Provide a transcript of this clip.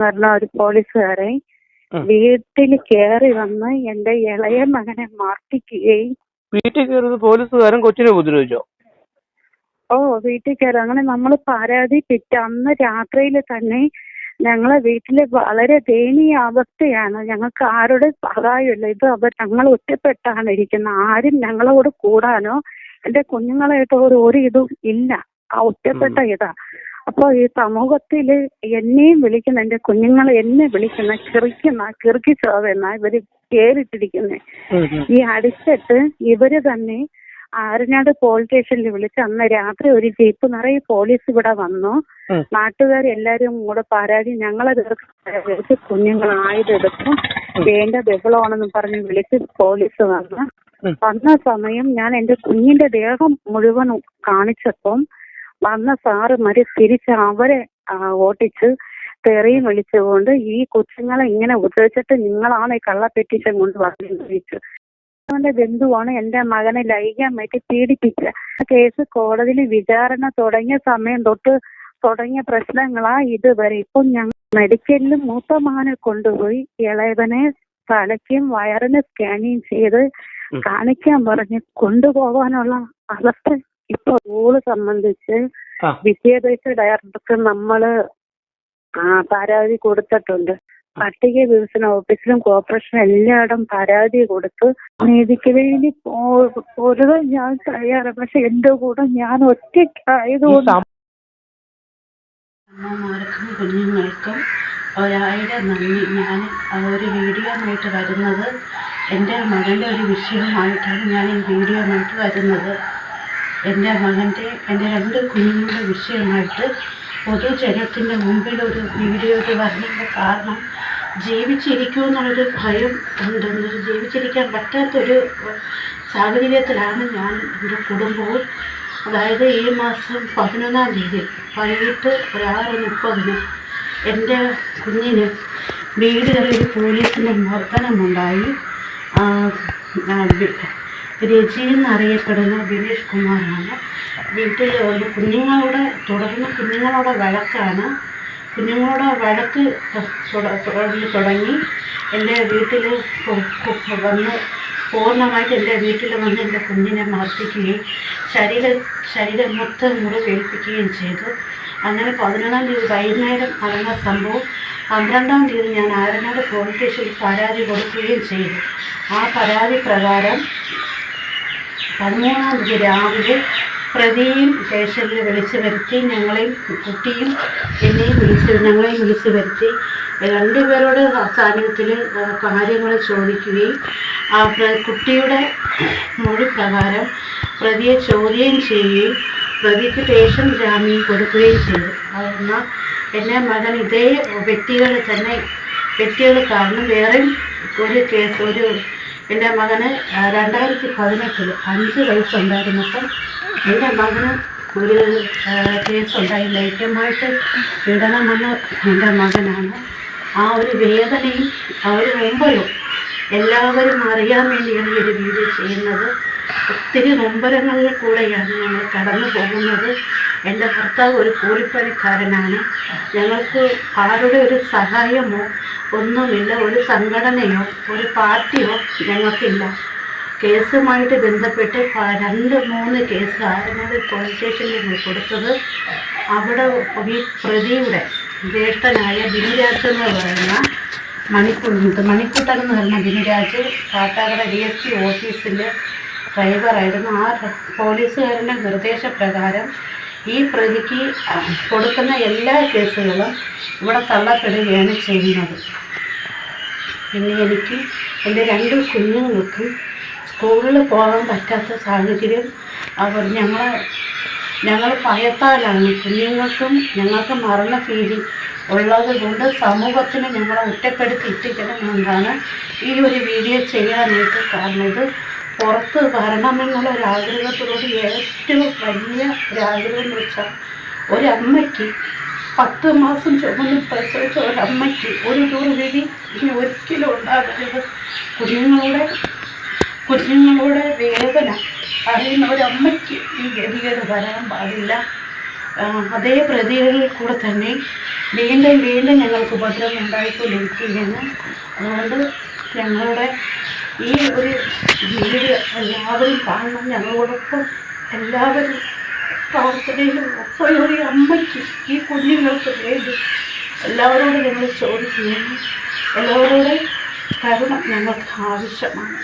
പറഞ്ഞ ഒരു പോലീസുകാരെ വീട്ടിൽ കയറി വന്ന് എന്റെ ഇളയ മകനെ മർദ്ദിക്കുകയും വീട്ടിൽ കയറുന്നത് പോലീസുകാരൻ കൊച്ചിനെ ഉപദ്രവിച്ചോ? ഓ വീട്ടിൽ കയറി അങ്ങനെ നമ്മൾ പരാതി പിറ്റ അന്ന് രാത്രിയിൽ തന്നെ ഞങ്ങളെ വീട്ടിൽ വളരെ ദയനീയ അവസ്ഥയാണ്. ഞങ്ങൾക്ക് ആരുടെ സഹായമില്ല ഇത് അവർ ഞങ്ങൾ ഒറ്റപ്പെട്ടാണ് ഇരിക്കുന്നത്. ആരും ഞങ്ങളോട് കൂടാനോ എന്റെ കുഞ്ഞുങ്ങളായിട്ട് ഒരു ഒരു ഇതും ഇല്ല. ആ ഒറ്റപ്പെട്ട ഇതാ. അപ്പൊ ഈ സമൂഹത്തിൽ എന്നെയും വിളിക്കുന്ന എന്റെ കുഞ്ഞുങ്ങളെ എന്നെ വിളിക്കുന്ന കിറിക്കുന്ന കിറുക്കി എന്ന ഇവർ പേരിട്ടിരിക്കുന്നത് ഈ അടിച്ചിട്ട് ഇവർ തന്നെ ആരനാട് പോലീസ് സ്റ്റേഷനിൽ വിളിച്ച് അന്ന് രാത്രി ഒരു ജീപ്പ് നിറയെ പോലീസ് ഇവിടെ വന്നു. നാട്ടുകാർ നാട്ടുകാരെല്ലാരും കൂടെ പരാതി ഞങ്ങളെ തീർത്ത് കുഞ്ഞുങ്ങൾ ആയുധെടുക്കും വേണ്ട ബഹളമാണെന്ന് പറഞ്ഞ് വിളിച്ച് പോലീസ് വന്നു. വന്ന സമയം ഞാൻ എന്റെ കുഞ്ഞിന്റെ ദേഹം മുഴുവൻ കാണിച്ചപ്പം വന്ന സാറുമാര് തിരിച്ച് അവരെ ഓട്ടിച്ച് തെറിയും വിളിച്ചുകൊണ്ട് ഈ കൊച്ചുങ്ങളെ ഇങ്ങനെ ഉപദ്രവിച്ചിട്ട് നിങ്ങളാണ് ഈ കള്ള പെറ്റീഷൻ കൊണ്ട് ചോദിച്ചു അവന്റെ ബന്ധുവാണ് എന്റെ മകനെ ലൈംഗികമായിട്ട് പീഡിപ്പിച്ച. കേസ് കോടതിയിൽ വിചാരണ തുടങ്ങിയ സമയം തൊട്ട് തുടങ്ങിയ പ്രശ്നങ്ങളാ ഇതുവരെ. ഇപ്പം ഞങ്ങൾ മെഡിക്കലിലും മൂത്ത മകനെ കൊണ്ടുപോയി ഇളയവനെ തലയ്ക്കും വയറിന് സ്കാനിങ് ചെയ്ത് കാണിക്കാൻ പറഞ്ഞ് കൊണ്ടുപോകാനുള്ള അവസ്ഥ ഇപ്പൊ സ്കൂൾ സംബന്ധിച്ച്. വിദ്യാഭ്യാസ ഡയറക്ടർക്ക് നമ്മൾ പരാതി കൊടുത്തിട്ടുണ്ട്. പട്ടിക വികസന ഓഫീസിലും കോർപ്പറേഷനും എല്ലായിടും പരാതി കൊടുത്ത് നീതിക്ക് വേണ്ടി പൊതുവെ ഞാൻ തയ്യാറാണ്. പക്ഷെ എന്റെ കൂടെ ഞാൻ ഒറ്റയ്ക്കായതുകൊണ്ട് അമ്മമാർക്കും കുഞ്ഞുങ്ങൾക്കും ഒരായിരം നന്ദി. ഞാൻ ഒരു ആയിട്ട് വരുന്നത് എന്റെ മകന്റെ ഒരു വിഷയമായിട്ടാണ് ഞാൻ ഈ വീഡിയോ വീഡിയോയുമായിട്ട് വരുന്നത്. എന്റെ മകന്റെ എന്റെ രണ്ട് കുഞ്ഞുങ്ങളുടെ വിഷയമായിട്ട് പൊതുജനത്തിന്റെ മുമ്പിൽ ഒരു വീഡിയോയിൽ വരുന്നതിന്റെ കാരണം ജീവിച്ചിരിക്കുമെന്നുള്ളൊരു ഭയം ഉണ്ട് എന്നൊരു ജീവിച്ചിരിക്കാൻ പറ്റാത്തൊരു സാഹചര്യത്തിലാണ് ഞാൻ എന്റെ കുടുംബവും. അതായത് ഈ മാസം പതിനൊന്നാം തീയതി വൈകിട്ട് ഒരു ആറ് മുപ്പതിന് എന്റെ കുഞ്ഞിന് വീടുകളിൽ പോലീസിന്റെ മർദ്ദനമുണ്ടായി. രജി എന്നറിയപ്പെടുന്ന ബിനീഷ് കുമാറാണ്. വീട്ടിൽ ഒരു കുഞ്ഞുങ്ങളുടെ തുടർന്ന് കുഞ്ഞുങ്ങളുടെ വഴക്കാണ്. കുഞ്ഞുങ്ങളുടെ വഴക്ക് തുടങ്ങി. എന്റെ വീട്ടിൽ വന്ന് പൂർണമായിട്ട് എന്റെ വീട്ടിൽ വന്ന് എന്റെ കുഞ്ഞിനെ മർദ്ദിക്കുകയും ശരീര ശരീരം മൊത്തം മുറിവേൽപ്പിക്കുകയും ചെയ്തു. അങ്ങനെ പതിനൊന്നാം തീയതി വൈകുന്നേരം നടന്ന സംഭവം പന്ത്രണ്ടാം തീയതി ഞാൻ ആരനാട് പോലീസ് സ്റ്റേഷനിൽ പരാതി കൊടുക്കുകയും ചെയ്തു. ആ പരാതി പ്രകാരം പതിമൂന്നാം തീയതി രാവിലെ പ്രതിയും സ്റ്റേഷനിൽ വിളിച്ചു വരുത്തി ഞങ്ങളെയും കുട്ടിയും എന്നെയും വിളിച്ച് ഞങ്ങളെയും വിളിച്ചു വരുത്തി. രണ്ടുപേരുടെ സാന്നിധ്യത്തിൽ കാര്യങ്ങൾ ചോദിക്കുകയും ആ കുട്ടിയുടെ മൊഴി പ്രകാരം പ്രതിയെ ചോദ്യം ചെയ്യുകയും പ്രതിക്ക് സ്റ്റേഷൻ ജാമ്യം കൊടുക്കുകയും ചെയ്തു. എന്നാൽ എന്റെ മകൻ ഇതേ വ്യക്തികൾ തന്നെ വ്യക്തികൾ കാരണം വേറെ ഒരു കേസ് ഒരു എന്റെ മകന് രണ്ടായിരത്തി പതിനെട്ടിൽ അഞ്ച് വയസ്സുണ്ടായിരുന്നപ്പം എന്റെ മകന് ഒരു കേസുണ്ടായി ലൈംഗികമായിട്ട് പീഡനം വന്ന എന്റെ മകനാണ്. ആ ഒരു വേദനയും ആ ഒരു നൊമ്പരവും എല്ലാവരും അറിയാൻ വേണ്ടിയാണ് ഈ ഒരു വീഡിയോ ചെയ്യുന്നത്. ഒത്തിരി നൊമ്പരങ്ങളിൽ കൂടെയാണ് ഞങ്ങൾ കടന്നു പോകുന്നത് എന്റെ ഭർത്താവ് ഒരു കൂലിപ്പണിക്കാരനാണ്. ഞങ്ങൾക്ക് ആരുടെ ഒരു സഹായമോ ഒന്നുമില്ല ഒരു സംഘടനയോ ഒരു പാർട്ടിയോ ഞങ്ങൾക്കില്ല. കേസുമായിട്ട് ബന്ധപ്പെട്ട് രണ്ട് മൂന്ന് കേസ് ആരനാട് പോലീസ് സ്റ്റേഷനിൽ കൊടുത്തത്. അവിടെ ഈ പ്രതിയുടെ ജ്യേഷ്ഠനായ ബിനുരാജ് എന്ന് പറയുന്ന മണിക്കുട്ടൻ മണിക്കുട്ടൻ എന്ന് പറയുന്ന Binuraj Kattakada D S P ഓഫീസിന്റെ ഡ്രൈവറായിരുന്നു ആ പോലീസുകാരന്റെ നിർദ്ദേശപ്രകാരം ഈ പ്രതിക്ക് കൊടുക്കുന്ന എല്ലാ കേസുകളും ഇവിടെ തള്ളപ്പെടുകയാണ് ചെയ്യുന്നത്. പിന്നെ എനിക്ക് എന്റെ രണ്ട് കുഞ്ഞുങ്ങൾക്കും സ്കൂളിൽ പോകാൻ പറ്റാത്ത സാഹചര്യം അവർ ഞങ്ങൾ ഞങ്ങൾ ഭയത്താലാണ്. കുഞ്ഞുങ്ങൾക്കും ഞങ്ങൾക്ക് മരണഭീതി ഉള്ളത് കൊണ്ട് സമൂഹത്തിന് ഞങ്ങളെ ഒറ്റപ്പെടുത്തി ഇട്ടിക്കണം എന്നാണ് ഈ ഒരു വീഡിയോ ചെയ്യാനായിട്ട് കാരണം ഇത് പുറത്ത് വരണമെന്നുള്ള ഒരു ആഗ്രഹത്തോട് ഏറ്റവും വലിയ ഒരാഗ്രഹം എന്ന് വെച്ചാൽ ഒരമ്മയ്ക്ക് പത്ത് മാസം ചുമന്ന് പ്രസവിച്ച ഒരമ്മയ്ക്ക് ഒരു ദുർവിധി ഇനി ഒരിക്കലും ഉണ്ടാകരുത്. കുഞ്ഞുങ്ങളുടെ കുഞ്ഞുങ്ങളുടെ വേദന അറിയുന്ന ഒരമ്മയ്ക്ക് ഈ ഗതികേട് വരാൻ പാടില്ല. അതേ പ്രതികളിൽ കൂടെ തന്നെ വീണ്ടും വീണ്ടും ഞങ്ങൾക്ക് ഉപദ്രവം ഉണ്ടായിക്കൊണ്ടിരിക്കുകയാണ്. അതുകൊണ്ട് ഞങ്ങളുടെ ഈ ഒരു വീഡിയോ എല്ലാവരും കാണണം. ഞങ്ങളോടൊപ്പം എല്ലാവരും പ്രാർത്ഥനയിലും ഒപ്പം ഒരു അമ്മയ്ക്ക് ഈ കുഞ്ഞുങ്ങൾക്ക് വേണ്ടി എല്ലാവരോടും ഞങ്ങൾ ചോദിക്കുകയാണ് എല്ലാവരുടെ കരുണ ഞങ്ങൾക്ക് ആവശ്യമാണ്.